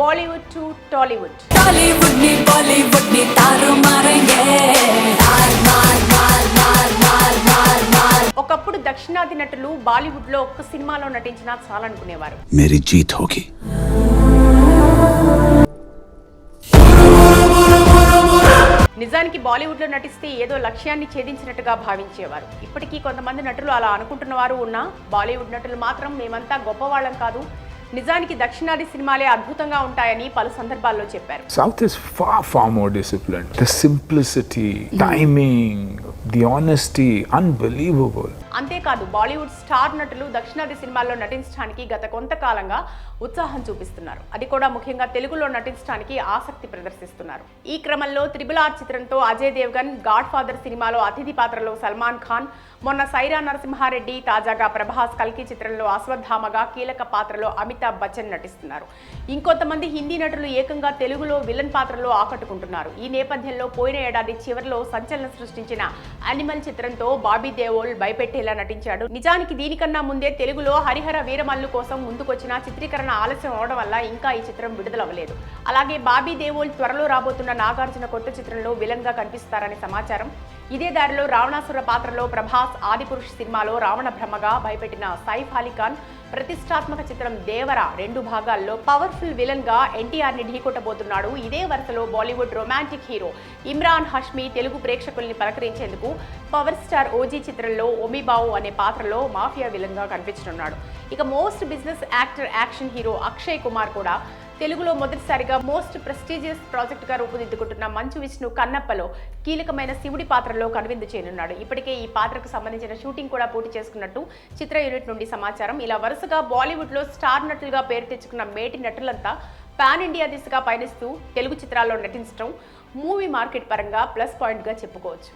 Bollywood to Tollywood టాలీవుడ్ని బాలీవుడ్ని ఒకప్పుడు దక్షిణాది నటులు బాలీవుడ్లో ఒక్క సినిమాలో నటించినా చాలనుకునేవారు. మేరీ జీత్ హోగి నిజానికి బాలీవుడ్లో నటిస్తే ఏదో లక్ష్యాన్ని ఛేదించినట్టుగా భావించేవారు. ఇప్పటికీ కొంతమంది నటులు అలా అనుకుంటున్న వారు ఉన్నా బాలీవుడ్ నటులు మాత్రం మేమంతా గొప్పవాళ్ళం కాదు నిజానికి దక్షిణాది సినిమాలే అద్భుతంగా ఉంటాయని పలు సందర్భాల్లో చెప్పారు. South is far far more discipline the simplicity timing the honesty unbelievable అంతేకాదు బాలీవుడ్ స్టార్ నటులు దక్షిణాది సినిమాల్లో నటించడానికి గత కొంతకాలంగా ఉత్సాహం చూపిస్తున్నారు. అది కూడా ముఖ్యంగా తెలుగులో నటించడానికి ఆసక్తి ప్రదర్శిస్తున్నారు. ఈ క్రమంలో త్రిబుల్ ఆర్ చిత్రంతో అజయ్ దేవ్గన్ గాడ్ ఫాదర్ సినిమాలో అతిథి పాత్రలో సల్మాన్ ఖాన్ మొన్న సైరా నరసింహారెడ్డి తాజాగా ప్రభాస్ కల్కి చిత్రంలో అశ్వత్థామగా కీలక పాత్రలో అమితాబ్ బచ్చన్ నటిస్తున్నారు. ఇంకొంతమంది హిందీ నటులు ఏకంగా తెలుగులో విలన్ పాత్రలో ఆకట్టుకుంటున్నారు. ఈ నేపథ్యంలో పోయిన ఏడాది చివరిలో సంచలనం సృష్టించిన అనిమల్ చిత్రంతో బాబీ దేవోల్ భయపెట్టేలా నటించాడు? నిజానికి దీనికన్నా ముందే తెలుగులో హరిహర వీరమల్లు కోసం ముందుకొచ్చిన చిత్రీకరణ ఆలస్యం అవడం వల్ల ఇంకా ఈ చిత్రం విడుదలవ్వలేదు. అలాగే బాబీ దేవోల్ త్వరలో రాబోతున్న నాగార్జున కొత్త చిత్రంలో విలన్గా కనిపిస్తారని సమాచారం. ఇదే దారిలో రావణాసుర పాత్రలో ప్రభాస్ ఆదిపురుష్ సినిమాలో రావణ బ్రహ్మగా భయపెట్టిన సైఫ్ అలీ ఖాన్ ప్రతిష్టాత్మక చిత్రం దేవర రెండు భాగాల్లో పవర్ఫుల్ విలన్గా ఎన్టీఆర్ని ఢీకొట్టబోతున్నాడు. ఇదే వరుసలో బాలీవుడ్ రొమాంటిక్ హీరో ఇమ్రాన్ హష్మి తెలుగు ప్రేక్షకుల్ని పలకరించేందుకు పవర్ స్టార్ ఓజీ చిత్రంలో బాబు అనే పాత్రలో మాఫియా విలన్గా కనిపించనున్నాడు. ఇక most business actor action hero Akshay Kumar కూడా తెలుగులో మొదటిసారిగా మోస్ట్ ప్రెస్టీజియస్ ప్రాజెక్ట్గా రూపుదిద్దుకుంటున్న మంచు విష్ణు కన్నప్పలో కీలకమైన శివుడి పాత్రలో కనువిందు చేయనున్నాడు. ఇప్పటికే ఈ పాత్రకు సంబంధించిన షూటింగ్ కూడా పూర్తి చేసుకున్నట్టు చిత్ర యూనిట్ నుండి సమాచారం. ఇలా వరుసగా బాలీవుడ్లో స్టార్ నటులుగా పేరు తెచ్చుకున్న మేటి నటులంతా పాన్ ఇండియా దిశగా పయనిస్తూ తెలుగు చిత్రాల్లో నటించడం మూవీ మార్కెట్ పరంగా ప్లస్ పాయింట్గా చెప్పుకోవచ్చు.